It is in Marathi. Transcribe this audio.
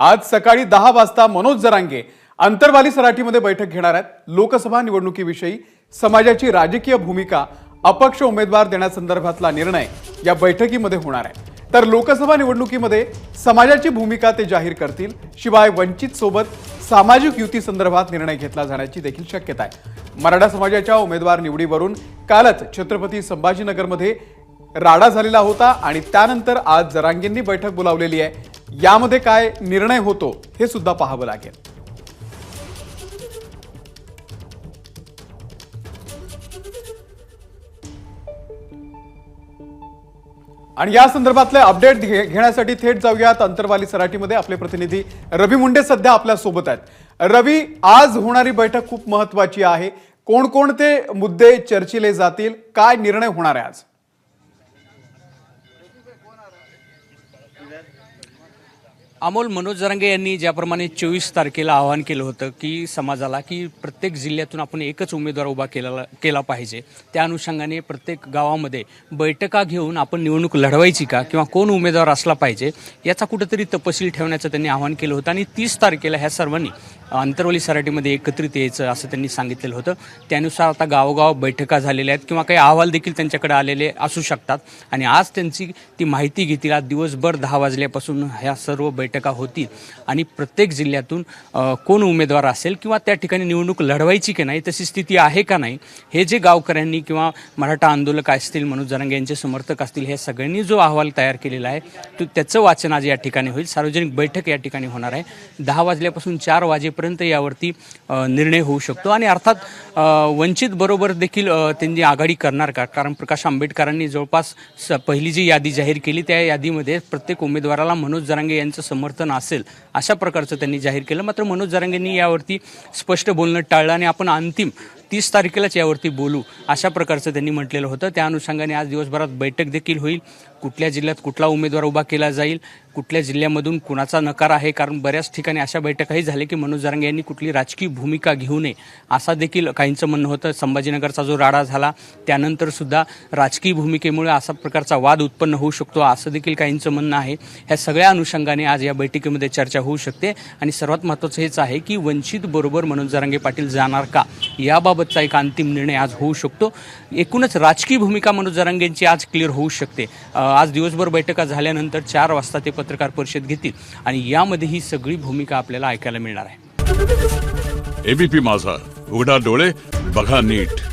आज सकाळी दहा वाजता मनोज जरांगे अंतरवाली सराठीमध्ये बैठक घेणार आहेत. लोकसभा निवडणुकीविषयी समाजाची राजकीय भूमिका अपक्ष उमेदवार देण्यासंदर्भातला निर्णय या बैठकीमध्ये होणार आहे. तर लोकसभा निवडणुकीमध्ये समाजाची भूमिका ते जाहीर करतील शिवाय वंचित सोबत सामाजिक युती संदर्भात निर्णय घेतला जाण्याची देखील शक्यता आहे. मराठा समाजाच्या उमेदवार निवडीवरून कालच छत्रपती संभाजीनगरमध्ये राडा झालेला होता आणि त्यानंतर आज जरांगेंनी बैठक बोलावलेली आहे. यामध्ये काय निर्णय होतो हे सुद्धा पाहावं लागेल. आणि या संदर्भातले अपडेट घे- घेण्यासाठी थेट जाऊयात अंतरवाली सराटीमध्ये आपले प्रतिनिधी रवी मुंडे सध्या आपल्यासोबत आहेत. रवी आज होणारी बैठक खूप महत्वाची आहे. कोणकोणते मुद्दे चर्चिले जातील? काय निर्णय होणार आहे आज? अमोल मनोज जरांगे यांनी ज्याप्रमाणे चोवीस तारखेला आवाहन केलं होतं की समाजाला की प्रत्येक जिल्ह्यातून आपण एकच उमेदवार उभा केला केला पाहिजे. त्या अनुषंगाने प्रत्येक गावामध्ये बैठका घेऊन आपण निवडणूक लढवायची का किंवा कोण उमेदवार असला पाहिजे याचा कुठंतरी तपशील ठेवण्याचं त्यांनी आवाहन केलं होतं. आणि तीस तारखेला ह्या सर्वांनी अंतरवली सराटीमध्ये एकत्रित यायचं असं त्यांनी सांगितलेलं होतं. त्यानुसार आता गावोगाव बैठका झालेल्या आहेत किंवा काही अहवाल देखील त्यांच्याकडे आलेले असू शकतात. आणि आज त्यांची ती माहिती घेतील. आज दिवसभर दहा वाजल्यापासून ह्या सर्व बैठका होतील. आणि प्रत्येक जिल्ह्यातून कोण उमेदवार असेल किंवा त्या ठिकाणी निवडणूक लढवायची की नाही तशी स्थिती आहे का नाही हे जे गावकऱ्यांनी किंवा मराठा आंदोलक असतील मनोज जरांगे यांचे समर्थक असतील हे सगळ्यांनी जो अहवाल तयार केलेला आहे तो त्याचं वाचन आज या ठिकाणी होईल. सार्वजनिक बैठक या ठिकाणी होणार आहे. दहा वाजल्यापासून चार वाजे तारखेपर्यंत यावरती निर्णय होऊ शकतो. आणि अर्थात वंचित बरोबर देखील त्यांनी आघाडी करणार का? कारण प्रकाश आंबेडकरांनी जवळपास स पहिली जी यादी जाहीर केली त्या यादीमध्ये प्रत्येक उमेदवाराला मनोज जरांगे यांचं समर्थन असेल अशा प्रकारचं त्यांनी जाहीर केलं. मात्र मनोज जरांगेंनी यावरती स्पष्ट बोलणं टाळलं आणि आपण अंतिम तीस तारखेलाच यावरती बोलू अशा प्रकारचं त्यांनी म्हटलेलं होतं. त्या अनुषंगाने आज दिवसभरात बैठक देखील होईल. कुठल्या जिल्ह्यात कुठला उमेदवार उभा केला जाईल कुठल्या जिल्ह्यामधून कुणाचा नकार आहे कारण बऱ्याच ठिकाणी अशा बैठकाही झाल्या की मनोज जरांगे यांनी कुठली राजकीय भूमिका घेऊ नये असा देखील काहींचं म्हणणं होतं. संभाजीनगरचा जो राडा झाला त्यानंतर सुद्धा राजकीय भूमिकेमुळे असा प्रकारचा वाद उत्पन्न होऊ शकतो असं देखील काहींचं म्हणणं आहे. ह्या सगळ्या अनुषंगाने आज या बैठकीमध्ये चर्चा होऊ शकते. आणि सर्वात महत्त्वाचं हेच आहे की वंचित बरोबर मनोज जरांगे पाटील जाणार का? याबाबत याबाबतचा एक अंतिम निर्णय आज होऊ शकतो. एकूणच राजकीय भूमिका मनोज जरांगेंची आज क्लिअर होऊ शकते. आज दिवसभर बैठका झाल्यानंतर चार वाजता ते पत्रकार परिषद घेतील आणि यामध्ये ही सगळी भूमिका आपल्याला ऐकायला मिळणार आहे. एबीपी माझा. उघडा डोळे बघा नीट.